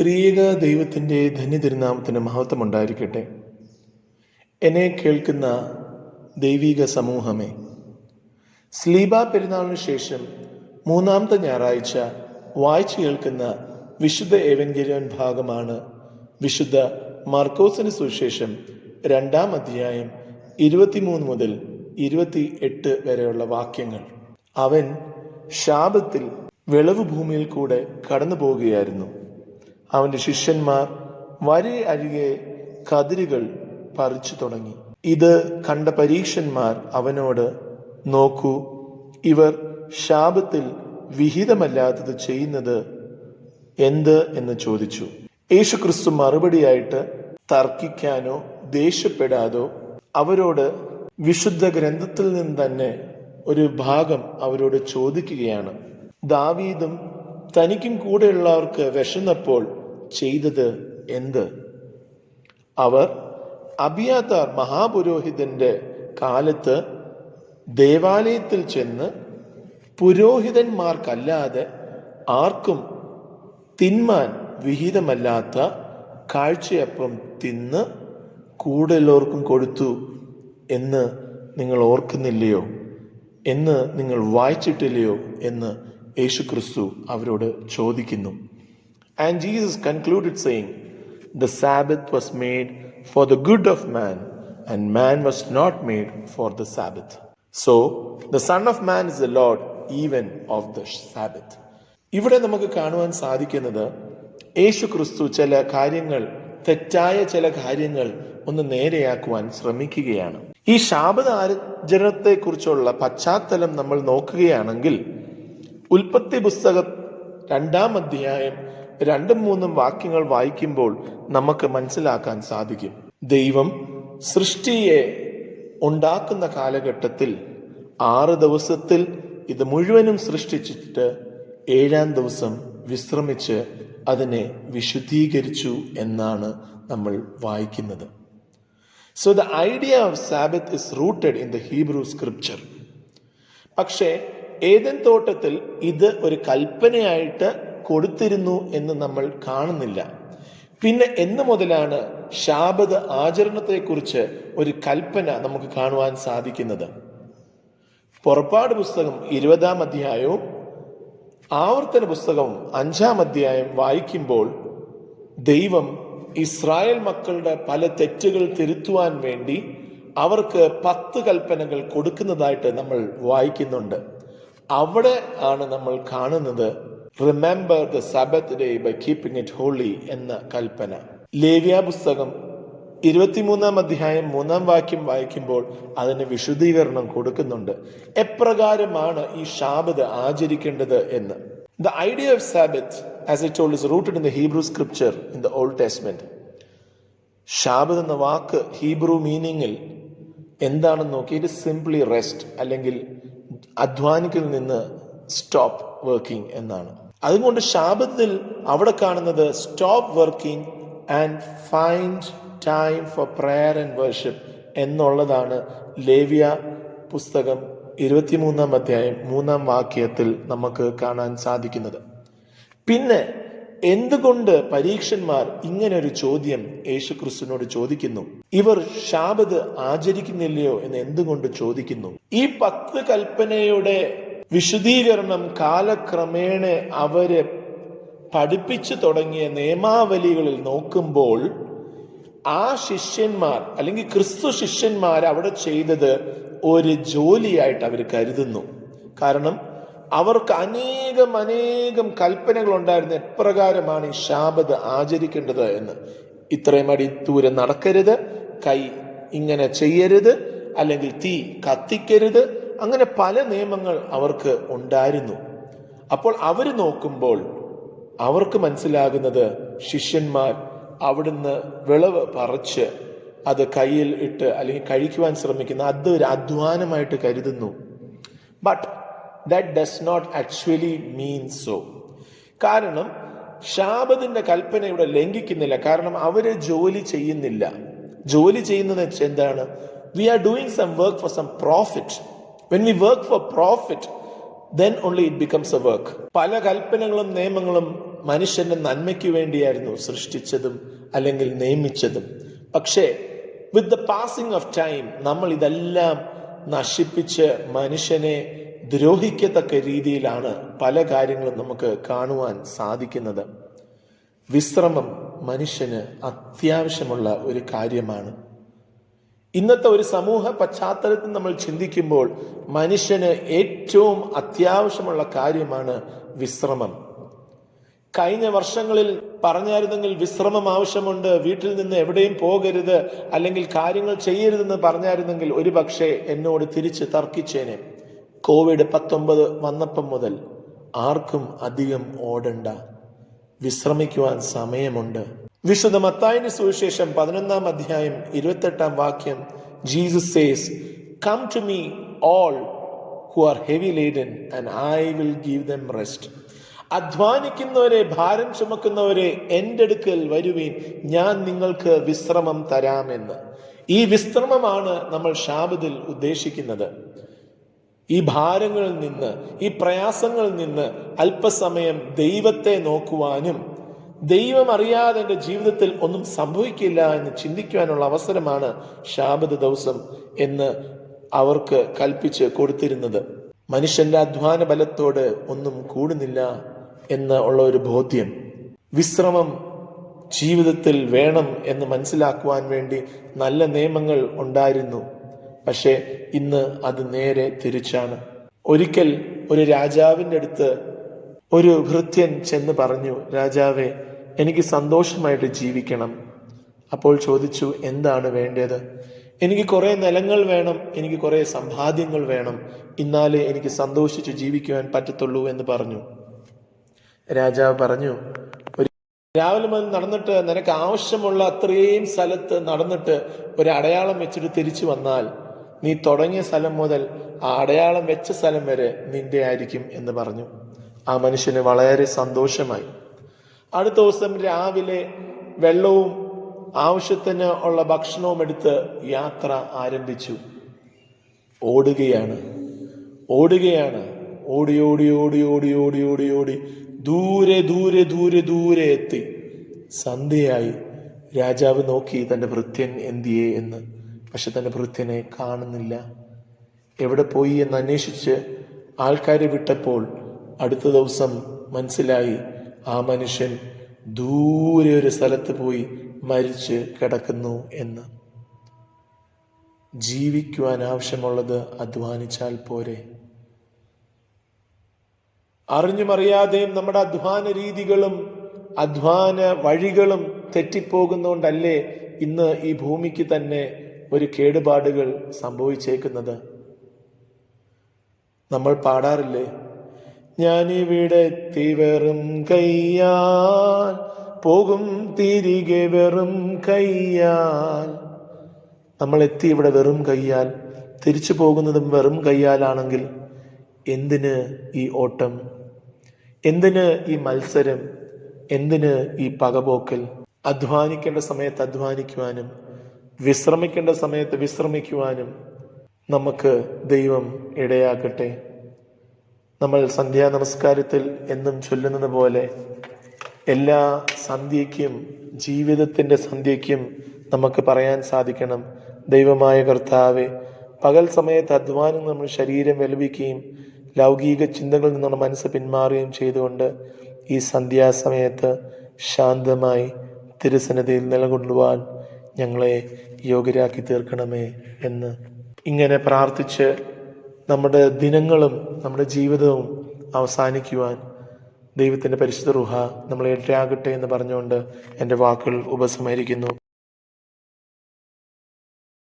ത്രിയേക ദൈവത്തിന്റെ ധന്യതിരുനാമത്തിന് മഹത്വം ഉണ്ടായിരിക്കട്ടെ എന്നെ കേൾക്കുന്ന ദൈവിക സമൂഹമേ സ്ലീബ പെരുന്നാളിന് ശേഷം മൂന്നാമത്തെ ഞായറാഴ്ച വായിച്ചു കേൾക്കുന്ന വിശുദ്ധ ഏവൻഗലിയൻ ഭാഗമാണ് വിശുദ്ധ മാർക്കോസിന് സുവിശേഷം രണ്ടാം അധ്യായം ഇരുപത്തിമൂന്ന് മുതൽ ഇരുപത്തി എട്ട് വരെയുള്ള വാക്യങ്ങൾ. അവൻ ശാപത്തിൽ വിളവ് ഭൂമിയിൽ കൂടെ കടന്നു പോവുകയായിരുന്നു അവന്റെ ശിഷ്യന്മാർ വരെ അരികെ കതിരുകൾ പറിച്ചു തുടങ്ങി. ഇത് കണ്ട പരീക്ഷന്മാർ അവനോട് നോക്കൂ ഇവർ ശാപത്തിൽ വിഹിതമല്ലാത്തത് ചെയ്യുന്നത് എന്ത്? എന്ന് ചോദിച്ചു. യേശു ക്രിസ്തു മറുപടിയായിട്ട് തർക്കിക്കാനോ ദേഷ്യപ്പെടാതോ അവരോട് വിശുദ്ധ ഗ്രന്ഥത്തിൽ നിന്ന് തന്നെ ഒരു ഭാഗം അവരോട് ചോദിക്കുകയാണ്. ദാവീദും തനിക്കും കൂടെയുള്ളവർക്ക് വിശന്നപ്പോൾ ചെയ്തത് എന്ത്? അവർ അബിയാത്താർ മഹാപുരോഹിതന്റെ കാലത്ത് ദേവാലയത്തിൽ ചെന്ന് പുരോഹിതന്മാർക്കല്ലാതെ ആർക്കും തിന്മാൻ വിഹിതമല്ലാത്ത കാഴ്ചയപ്പം തിന്ന് കൂടുതലോർക്കും കൊടുത്തു എന്ന് നിങ്ങൾ ഓർക്കുന്നില്ലയോ? എന്ന് നിങ്ങൾ വായിച്ചിട്ടില്ലയോ? എന്ന് യേശു ക്രിസ്തു അവരോട് ചോദിക്കുന്നു. And Jesus concluded saying, The Sabbath was made for the good of man, and man was not made for the Sabbath. So, the Son of Man is the Lord even of the Sabbath. ഇവിടെ നമുക്ക് കാണുവാൻ സാധിക്കുന്നത് യേശു ക്രിസ്തു ചില കാര്യങ്ങൾ തെറ്റായ ചില കാര്യങ്ങൾ ഒന്ന് നേരെയാക്കുവാൻ ശ്രമിക്കുകയാണ് ഈ ശാപത ആചരണത്തെ കുറിച്ചുള്ള പശ്ചാത്തലം നമ്മൾ നോക്കുകയാണെങ്കിൽ ഉൽപ്പത്തി പുസ്തകം രണ്ടാം അധ്യായം രണ്ടും മൂന്നും വാക്യങ്ങൾ വായിക്കുമ്പോൾ നമുക്ക് മനസ്സിലാക്കാൻ സാധിക്കും. ദൈവം സൃഷ്ടിയെ ഉണ്ടാക്കുന്ന കാലഘട്ടത്തിൽ ആറ് ദിവസത്തിൽ ഇത് മുഴുവനും സൃഷ്ടിച്ചിട്ട് ഏഴാം ദിവസം വിശ്രമിച്ച് അതിനെ വിശുദ്ധീകരിച്ചു എന്നാണ് നമ്മൾ വായിക്കുന്നത്. So the idea of Sabbath is rooted in the Hebrew scripture പക്ഷേ ഏതൻ തോട്ടത്തിൽ ഇത് ഒരു കൽപ്പനയായിട്ട് കൊടുത്തിരുന്നു എന്ന് നമ്മൾ കാണുന്നില്ല. പിന്നെ എന്ന് മുതലാണ് ശാബദ ആചരണത്തെക്കുറിച്ച് ഒരു കൽപ്പന നമുക്ക് കാണുവാൻ സാധിക്കുന്നത്. പുറപ്പാട് പുസ്തകം ഇരുപതാം അധ്യായവും ആവർത്തന പുസ്തകം അഞ്ചാം അധ്യായം വായിക്കുമ്പോൾ ദൈവം ഇസ്രായേൽ മക്കളുടെ പല തെറ്റുകൾ തിരുത്തുവാൻ വേണ്ടി അവർക്ക് പത്ത് കൽപ്പനകൾ കൊടുക്കുന്നതായിട്ട് നമ്മൾ വായിക്കുന്നുണ്ട്. അവിടെ ആണ് നമ്മൾ കാണുന്നത് remember the Sabbath day by keeping it holy എന്ന കൽപ്പന. ലേവ്യ പുസ്തകം ഇരുപത്തിമൂന്നാം അധ്യായം മൂന്നാം വാക്യം വായിക്കുമ്പോൾ അതിന് വിശുദ്ധീകരണം കൊടുക്കുന്നുണ്ട്. എപ്രകാരമാണ് ഈ ശാബത് ആചരിക്കേണ്ടത് എന്ന്? The idea of Sabbath as it old is rooted in the Hebrew scripture in the Old Testament ഷാബത് എന്ന വാക്ക് ഹീബ്രു മീനിങ്ങിൽ എന്താണെന്ന് നോക്കി. ഇറ്റ് സിംപ്ലി റെസ്റ്റ് അല്ലെങ്കിൽ അധ്വാനിക്കിൽ നിന്ന് സ്റ്റോപ്പ് വർക്കിംഗ് എന്നാണ്. അതുകൊണ്ട് ശാബത്തിൽ അവിടെ കാണുന്നത് stop working and find time for prayer and worship എന്നുള്ളതാണ് ലേവ്യ പുസ്തകം ഇരുപത്തിമൂന്നാം അധ്യായം മൂന്നാം വാക്യത്തിൽ നമുക്ക് കാണാൻ സാധിക്കുന്നത്. പിന്നെ എന്തുകൊണ്ട് പരീക്ഷന്മാർ ഇങ്ങനെ ഒരു ചോദ്യം യേശു ക്രിസ്തുവിനോട് ചോദിക്കുന്നു? ഇവർ ശാപത് ആചരിക്കുന്നില്ലയോ എന്ന് എന്തുകൊണ്ട് ചോദിക്കുന്നു? ഈ പത്ത് കൽപ്പനയുടെ വിശുദ്ധീകരണം കാലക്രമേണ അവരെ പഠിപ്പിച്ചു തുടങ്ങിയ നിയമാവലികളിൽ നോക്കുമ്പോൾ ആ ശിഷ്യന്മാർ അല്ലെങ്കിൽ ക്രിസ്തു ശിഷ്യന്മാർ അവിടെ ചെയ്തത് ഒരു ജോലിയായിട്ട് അവർ കരുതുന്നു. കാരണം അവർക്ക് അനേകം അനേകം കൽപ്പനകൾ ഉണ്ടായിരുന്നു എപ്രകാരമാണ് ഈ ശാപത് ആചരിക്കേണ്ടത് എന്ന്. ഇത്രയും അടി ദൂരം നടക്കരുത് കൈ ഇങ്ങനെ ചെയ്യരുത് അല്ലെങ്കിൽ തീ കത്തിക്കരുത് അങ്ങനെ പല നിയമങ്ങൾ അവർക്ക് ഉണ്ടായിരുന്നു. അപ്പോൾ അവർ നോക്കുമ്പോൾ അവർക്ക് മനസ്സിലാകുന്നത് ശിഷ്യന്മാർ അവിടുന്ന് വിളവ് പറിച്ച് അത് കയ്യിൽ ഇട്ട് അല്ലെങ്കിൽ കഴിക്കുവാൻ ശ്രമിക്കുന്ന അത് ഒരു അധ്വാനമായിട്ട് കരുതുന്നു. But that does not actually mean so കാരണം ശാബദിന്റെ കൽപ്പന ഇവിടെ ലംഘിക്കുന്നില്ല. കാരണം അവർ ജോലി ചെയ്യുന്നില്ല. ജോലി ചെയ്യുന്നത് എന്താണ്? We are doing some work for some profit when we work for profit then only it becomes a work പല കൽപ്പനകളും നിയമങ്ങളും മനുഷ്യന്റെ നന്മയ്ക്ക് വേണ്ടിയായിരുന്നു സൃഷ്ടിച്ചതും അല്ലെങ്കിൽ നിയമിച്ചതും. പക്ഷേ with the passing of time നമ്മൾ ഇതെല്ലാം നശിപ്പിച്ച് മനുഷ്യനെ ദ്രോഹിക്കത്തക്ക രീതിയിലാണ് പല കാര്യങ്ങളും നമുക്ക് കാണുവാൻ സാധിക്കുന്നത്. വിശ്രമം മനുഷ്യന് അത്യാവശ്യമുള്ള ഒരു കാര്യമാണ്. ഇന്നത്തെ ഒരു സമൂഹ പശ്ചാത്തലത്തിൽ നമ്മൾ ചിന്തിക്കുമ്പോൾ മനുഷ്യന് ഏറ്റവും അത്യാവശ്യമുള്ള കാര്യമാണ് വിശ്രമം. കഴിഞ്ഞ വർഷങ്ങളിൽ പറഞ്ഞായിരുന്നെങ്കിൽ വിശ്രമം ആവശ്യമുണ്ട് വീട്ടിൽ നിന്ന് എവിടെയും പോകരുത് അല്ലെങ്കിൽ കാര്യങ്ങൾ ചെയ്യരുതെന്ന് പറഞ്ഞായിരുന്നെങ്കിൽ ഒരു പക്ഷേ എന്നോട് തിരിച്ച് തർക്കിച്ചേനെ. കോവിഡ് പത്തൊമ്പത് വന്നപ്പം മുതൽ ആർക്കും അധികം ഓടണ്ട. വിശ്രമിക്കുവാൻ സമയമുണ്ട്. വിശുദ്ധ മത്തായിന്റെ സുവിശേഷം പതിനൊന്നാം അധ്യായം ഇരുപത്തെട്ടാം വാക്യം Jesus says come to me all who are heavy laden and I will give them rest അധ്വാനിക്കുന്നവരെ ഭാരം ചുമക്കുന്നവരെ എന്റെ അടുക്കൽ വരുവീൻ ഞാൻ നിങ്ങൾക്ക് വിശ്രമം തരാമെന്ന്. ഈ വിശ്രമമാണ് നമ്മൾ ഷാബദിൽ ഉദ്ദേശിക്കുന്നത്. ഈ ഭാരങ്ങളിൽ നിന്ന് ഈ പ്രയാസങ്ങളിൽ നിന്ന് അല്പസമയം ദൈവത്തെ നോക്കുവാനും ദൈവം അറിയാതെ എന്റെ ജീവിതത്തിൽ ഒന്നും സംഭവിക്കില്ല എന്ന് ചിന്തിക്കുവാനുള്ള അവസരമാണ് ഷാബദ് ദിവസം എന്ന് അവർക്ക് കൽപ്പിച്ച് കൊടുത്തിരുന്നത്. മനുഷ്യന്റെ അധ്വാന ബലത്തോട് ഒന്നും കൂടുന്നില്ല എന്ന് ഉള്ള ഒരു ബോധ്യം. വിശ്രമം ജീവിതത്തിൽ വേണം എന്ന് മനസ്സിലാക്കുവാൻ വേണ്ടി നല്ല നിയമങ്ങൾ ഉണ്ടായിരുന്നു. പക്ഷേ ഇന്ന് അത് നേരെ തിരിച്ചാണ്. ഒരിക്കൽ ഒരു രാജാവിന്റെ അടുത്ത് ഒരു ഭൃത്യൻ ചെന്ന് പറഞ്ഞു രാജാവെ എനിക്ക് സന്തോഷമായിട്ട് ജീവിക്കണം. അപ്പോൾ ചോദിച്ചു എന്താണ് വേണ്ടത്? എനിക്ക് കുറേ നിലങ്ങൾ വേണം എനിക്ക് കുറേ സമ്പാദ്യങ്ങൾ വേണം. ഇന്നാലേ എനിക്ക് സന്തോഷിച്ച് ജീവിക്കുവാൻ പറ്റത്തുള്ളൂ എന്ന് പറഞ്ഞു. രാജാവ് പറഞ്ഞു ഒരു രാവിലെ മുതൽ നടന്നിട്ട് നിനക്ക് ആവശ്യമുള്ള അത്രയും സ്ഥലത്ത് നടന്നിട്ട് ഒരു അടയാളം വെച്ചിട്ട് തിരിച്ചു വന്നാൽ നീ തുടങ്ങിയ സ്ഥലം മുതൽ ആ അടയാളം വെച്ച സ്ഥലം വരെ നിന്റെ ആയിരിക്കും എന്ന് പറഞ്ഞു. ആ മനുഷ്യന് വളരെ സന്തോഷമായി. അടുത്ത ദിവസം രാവിലെ വെള്ളവും ആവശ്യത്തിന് ഉള്ള ഭക്ഷണവും എടുത്ത് യാത്ര ആരംഭിച്ചു. ഓടുകയാണ്. ഓടുകയാണ്. ഓടി ഓടി ഓടി ഓടി ഓടി ഓടി ഓടി. ദൂരെ ദൂരെ ദൂരെ ദൂരെ എത്തി. സന്ധ്യയായി. രാജാവ് നോക്കി തന്റെ ഭൃത്യൻ എന്തിയേ എന്ന്. പക്ഷെ തന്റെ ഭൃത്യനെ കാണുന്നില്ല. എവിടെ പോയി എന്ന് അന്വേഷിച്ച് ആൾക്കാരെ വിട്ടപ്പോൾ അടുത്ത ദിവസം മനസ്സിലായി ആ മനുഷ്യൻ ദൂരെ ഒരു സ്ഥലത്ത് പോയി മരിച്ച് കിടക്കുന്നു എന്ന്. ജീവിക്കുവാൻ ആവശ്യമുള്ളത് അധ്വാനിച്ചാൽ പോരെ. അറിഞ്ഞുമറിയാതെയും നമ്മുടെ അധ്വാന രീതികളും അധ്വാന വഴികളും തെറ്റിപ്പോകുന്നതുകൊണ്ടല്ലേ ഇന്ന് ഈ ഭൂമിക്ക് തന്നെ ഒരു കേടുപാടുകൾ സംഭവിച്ചേക്കുന്നത്? നമ്മൾ പാടാറില്ലേ? ഞാനിവിടെ എത്തി വെറും കയ്യാൽ പോകും തിരികെ വെറും കയ്യാൽ. നമ്മൾ എത്തി ഇവിടെ വെറും കയ്യാൽ തിരിച്ചു പോകുന്നതും വെറും കയ്യാലാണെങ്കിൽ എന്തിന് ഈ ഓട്ടം? എന്തിന് ഈ മത്സരം? എന്തിന് ഈ പകപോക്കൽ? അധ്വാനിക്കേണ്ട സമയത്ത് അധ്വാനിക്കുവാനും വിശ്രമിക്കേണ്ട സമയത്ത് വിശ്രമിക്കുവാനും നമുക്ക് ദൈവം ഇടയാക്കട്ടെ നമ്മൾ സന്ധ്യാ നമസ്കാരത്തിൽ എന്നും ചൊല്ലുന്നത് പോലെ എല്ലാ സന്ധ്യയ്ക്കും ജീവിതത്തിന്റെ സന്ധ്യയ്ക്കും നമുക്ക് പറയാൻ സാധിക്കണം. ദൈവമായ കർത്താവെ പകൽ സമയത്ത് അധ്വാനം നമ്മൾ ശരീരം വെലുവിക്കുകയും ലൗകിക ചിന്തകളിൽ നിന്നുള്ള മനസ്സ് പിന്മാറുകയും ചെയ്തുകൊണ്ട് ഈ സന്ധ്യാസമയത്ത് ശാന്തമായി തിരുസന്നിധിയിൽ നിലകൊള്ളുവാൻ ഞങ്ങളെ യോഗ്യരാക്കി തീർക്കണമേ എന്ന് ഇങ്ങനെ പ്രാർത്ഥിച്ച് നമ്മുടെ ദിനങ്ങളും നമ്മുടെ ജീവിതവും അവസാനിക്കുവാൻ ദൈവത്തിന്റെ പരിശുദ്ധ റുഹ നമ്മളെ ഇടയാകട്ടെ എന്ന് പറഞ്ഞുകൊണ്ട് എന്റെ വാക്കുകൾ ഉപസംഹരിക്കുന്നു.